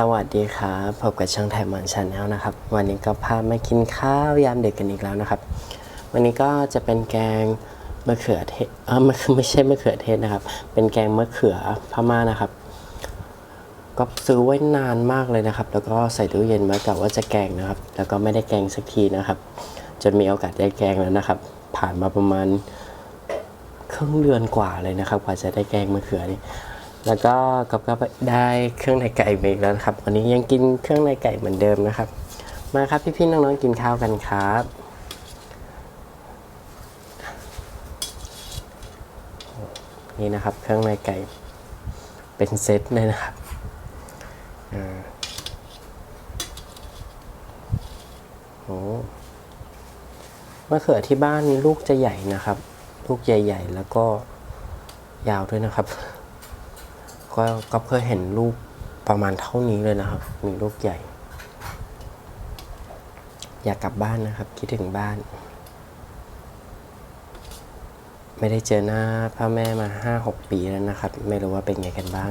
สวัสดีครับพบกับช่องไทยมันชาแนลนะครับ วันนี้ก็พามากินข้าวยามเด็กกันอีกแล้วนะครับ วันนี้ก็จะเป็นแกงมะเขือเทศเออไม่ไม่ใช่มะเขือเทศนะครับ เป็นแกงมะเขือพม่านะครับ ก็ซื้อไว้นานมากเลยนะครับ แล้วก็ใส่ตู้เย็นไว้กะว่าจะแกงนะครับ แล้วก็ไม่ได้แกงสักทีนะครับจนมีโอกาสได้แกงแล้วนะครับ ผ่านมาประมาณครึ่งเดือนกว่าเลยนะครับ กว่าจะได้แกงมะเขือนี่ แล้วก็กับก็ได้เครื่องในไก่ไปอีกแล้วครับ วันนี้ยังกินเครื่องในไก่เหมือนเดิมนะครับ มาครับพี่ๆน้องๆกินข้าวกันครับ นี่นะครับเครื่องในไก่ เป็นเซตเลยนะครับโอ้มะเขือที่บ้านลูกจะใหญ่นะครับ ลูกใหญ่ ๆ แล้วก็ยาวด้วยนะครับ ก็ก็เคยเห็นลูกประมาณเท่านี้เลยนะครับ มีลูกใหญ่ อยากกลับบ้านนะครับ คิดถึงบ้าน ไม่ได้เจอหน้าพ่อแม่มาห้าหกปีแล้วนะครับ ไม่รู้ว่าเป็นไงกันบ้าง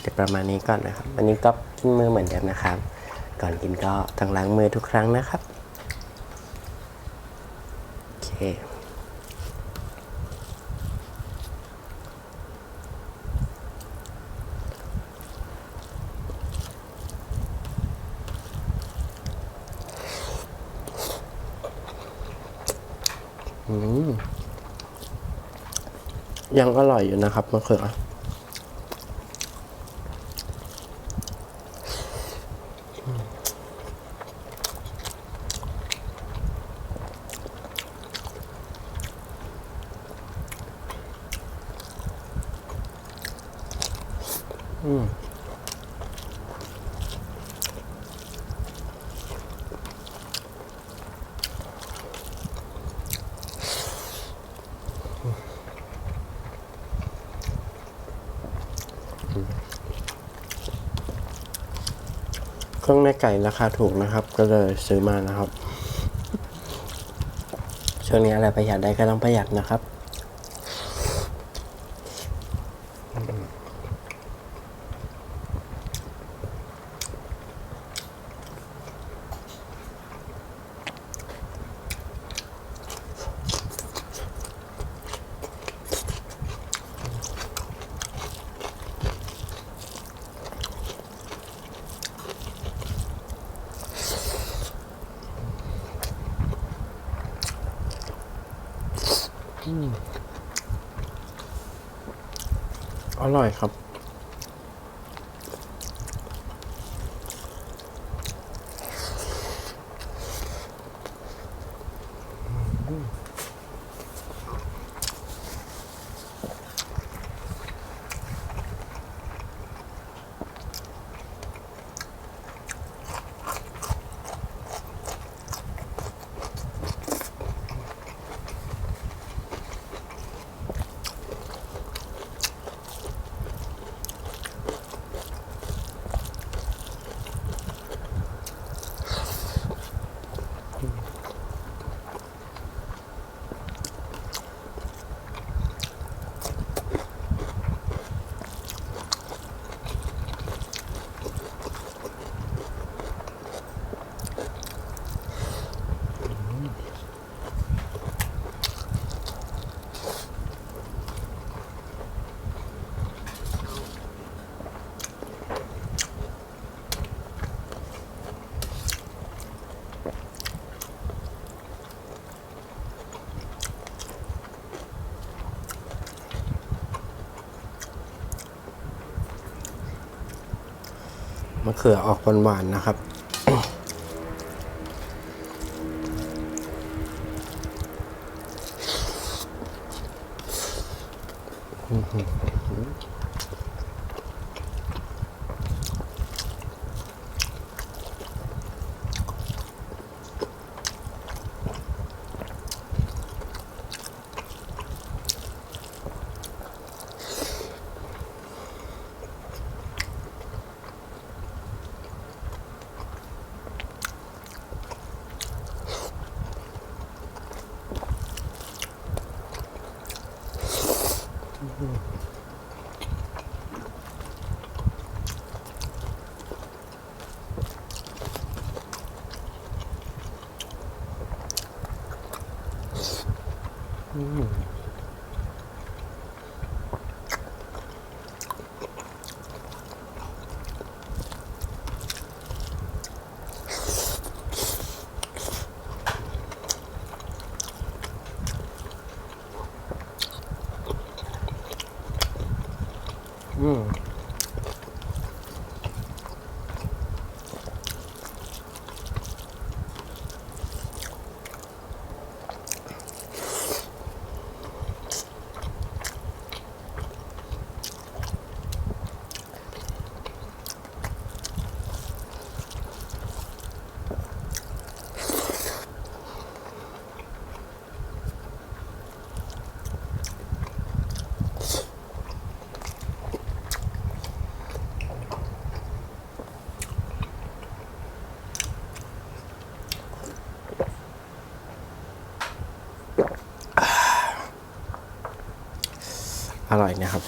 เดี๋ยวประมาณนี้ก่อนนะครับ วันนี้ก็กินมือเหมือนเดิมนะครับ ก่อนกินก็ต้องล้างมือทุกครั้งนะครับ โอเค ยังอร่อยอยู่นะครับมะเขืออืม รื่องในไก่ราคาถูกนะครับ ก็เลยซื้อมานะครับ ช่วงนี้อะไรประหยัดได้ก็ต้องประหยัดนะครับ อร่อยครับ มะเขือออกหวานๆนะครับ อ อื อร่อยนะครับ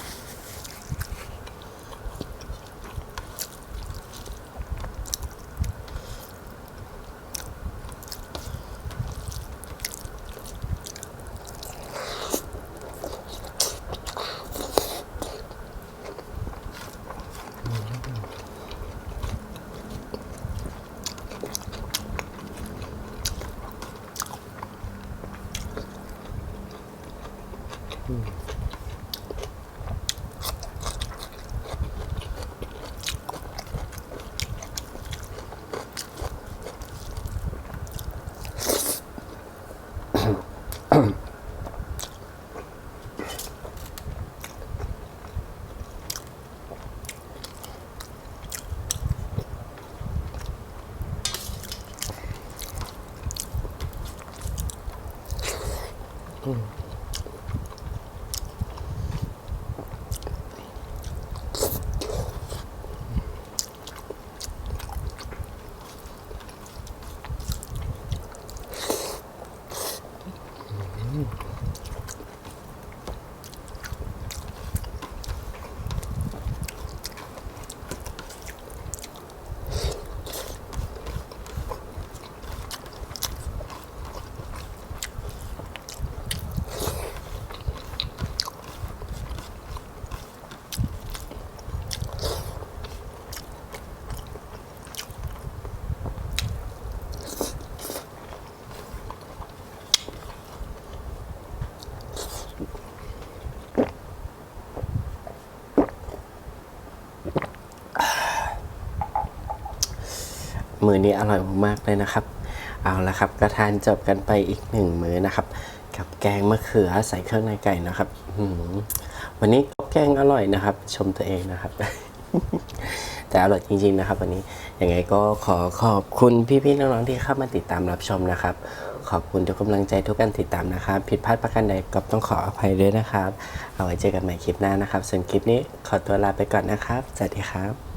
มือนี้อร่อยมากเลยนะครับ เอาละครับก็ทานจบกันไปอีกหนึ่งมื้อนะครับ กับแกงมะเขือใส่เครื่องในไก่นะครับวันนี้แกงอร่อยนะครับ ชมตัวเองนะครับ แต่อร่อยจริง ๆนะครับ วันนี้ยังไงก็ขอขอบคุณพี่ๆน้องๆที่เข้ามาติดตามรับชมนะครับ ขอบคุณทุกกำลังใจทุกการติดตามนะครับ ผิดพลาดประการใดก็ต้องขออภัยด้วยนะครับ เอาไว้เจอกันใหม่คลิปหน้านะครับส่วนคลิปนี้ขอตัวลาไปก่อนนะครับสวัสดีครับ